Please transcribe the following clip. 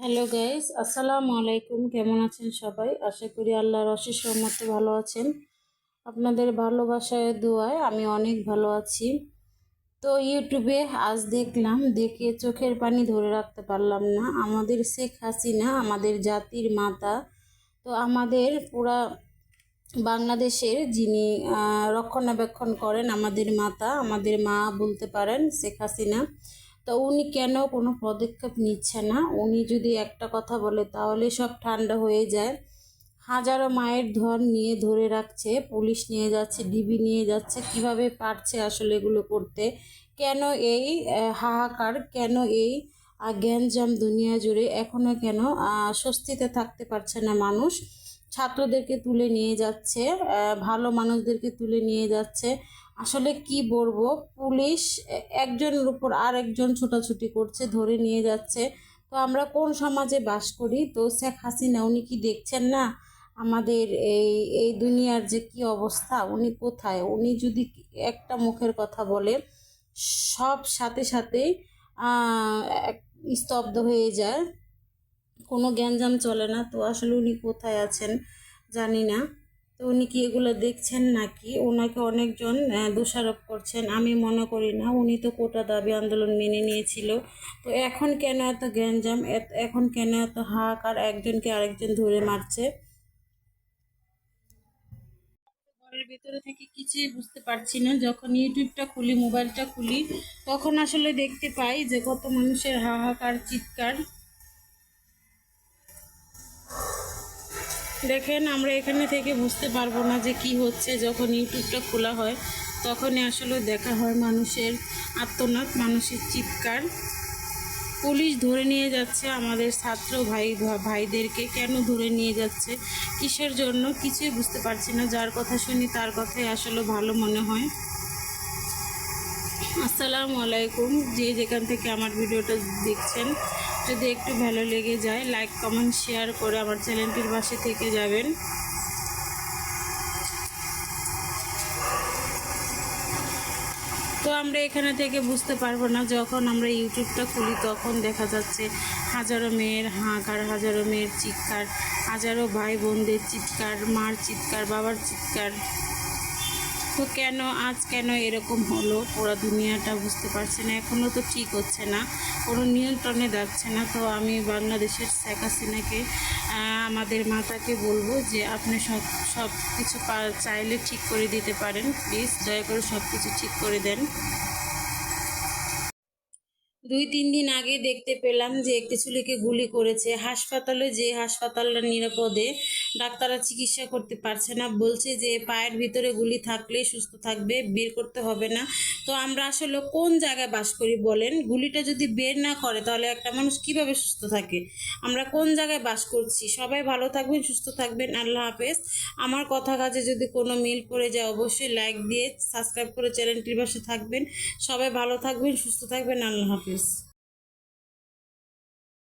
Hello guys আসসালামু আলাইকুম কেমন আছেন সবাই? আশা করি আল্লাহর অশেষ রহমতে ভালো আছেন। আপনাদের ভালোবাসায় দোয়ায় আমি অনেক ভালো আছি। তো ইউটিউবে আজ দেখলাম, দেখে চোখের পানি ধরে রাখতে পারলাম না। আমাদের শেখ হাসিনা, আমাদের জাতির মাতা, তো আমাদের পুরা বাংলাদেশের যিনি রক্ষণাবেক্ষণ করেন আমাদের মাতা, আমাদের মা বলতে পারেন শেখ হাসিনা। তো উনি কেন কোনো পদক্ষেপ নিচ্ছে না? উনি যদি একটা কথা বলে, তাহলে সব ঠান্ডা হয়ে যায়। হাজারো মায়ের ধন নিয়ে ধরে রাখছে, পুলিশ নিয়ে যাচ্ছে, ডিবি নিয়ে যাচ্ছে, কীভাবে পারছে আসলে এগুলো করতে? কেন এই হাহাকার, কেন এই গ্যাঞ্জাম দুনিয়া জুড়ে এখনও কেন স্বস্তিতে থাকতে পারছে না মানুষ? ছাত্রদেরকে তুলে নিয়ে যাচ্ছে ভালো মানুষদেরকে তুলে নিয়ে যাচ্ছে আসলে কি বলব? পুলিশ একজনের উপর আর একজন ছোটাছুটি করছে, ধরে নিয়ে যাচ্ছে। তো আমরা কোন সমাজে বাস করি? তো শেখ হাসিনা, উনি কি দেখছেন না? আমাদের এই এই দুনিয়ার যে কি অবস্থা, উনি কোথায়? উনি যদি একটা মুখের কথা বলে, সব সাথে এক- স্তব্ধ হয়ে যায়। কোনো গ্যাঞ্জাম চলে না। তো আসলে উনি কোথায় আছেন জানি না। তো উনি কি এগুলো দেখছেন নাকি? ওনাকে অনেকজন দোষারোপ করছেন। আমি মনে করি না, উনি তো কোটা দাবি আন্দোলন মেনে নিয়েছিল। তো এখন কেন এত গ্যাঞ্জাম? এখন কেন এত হাহাকার? একজনকে আরেকজন ধরে মারছে। ঘরের ভিতরে থেকে কিছুই বুঝতে পারছি না। যখন ইউটিউবটা খুলি, মোবাইলটা খুলি, তখন আসলে দেখতে পাই যে কত মানুষের হাহাকার, চিৎকার। দেখেন, আমরা এখানে থেকে বুঝতে পারব না যে কি হচ্ছে যখন ইউটিউবটা খোলা হয়। তখনই আসলে দেখা হয় মানুষের আত্মনাদ, মানুষের চিৎকার। পুলিশ ধরে নিয়ে যাচ্ছে আমাদের ছাত্র ভাই, ভাইদেরকে। কেন ধরে নিয়ে যাচ্ছে? কিসের জন্য? কিছুই বুঝতে পারছি না। যার কথা শুনি তার কথাই আসলে ভালো মনে হয়। আসসালামু আলাইকুম। যে যেখান থেকে আমার ভিডিওটা দেখছেন যদি একটু ভালো লেগে যায় লাইক কমেন্ট শেয়ার করে আমার চ্যানেলটির পাশে থেকে যাবেন। তো আমরা এখানে থেকে বুঝতে পারব না, যখন আমরা ইউটিউবটা খুলি তখন দেখা যাচ্ছে হাজারো মেয়ের হাঁকার হাজারো মেয়ের চিৎকার, হাজারো ভাই বোনদের চিৎকার, মার চিৎকার, বাবার চিৎকার। তো কেন, আজ কেন এরকম হলো? পুরো দুনিয়াটা বুঝতে পারছে না এখনও তো ঠিক হচ্ছে না, কোনো নিয়ন্ত্রণে যাচ্ছে না। তো আমি বাংলাদেশের শেখ হাসিনাকে আমাদের মাতাকে বলব যে আপনি সব সব কিছু চাইলে ঠিক করে দিতে পারেন। প্লিজ দয়া করে সব কিছু ঠিক করে দেন। দুই, তিন দিন আগে দেখতে পেলাম যে একটি ছেলেকে গুলি করেছে। হাসপাতালে যে হাসপাতালটা নিরাপদে, ডাক্তাররা চিকিৎসা করতে পারছে না। বলছে যে পায়ের ভিতরে গুলি থাকলে সুস্থ থাকবে, বের করতে হবে না। তো আমরা আসলে কোন জায়গায় বাস করি বলেন? গুলিটা যদি বের না করে, তাহলে একটা মানুষ কীভাবে সুস্থ থাকে? আমরা কোন জায়গায় বাস করছি? সবাই ভালো থাকবেন, সুস্থ থাকবেন। আল্লাহ হাফেজ। আমার কথা কাজে যদি কোনো মিল পড়ে যায়, অবশ্যই লাইক দিয়ে সাবস্ক্রাইব করে চ্যানেলটির পাশে থাকবেন। সবাই ভালো থাকবেন, সুস্থ থাকবেন। আল্লাহ হাফেজ। is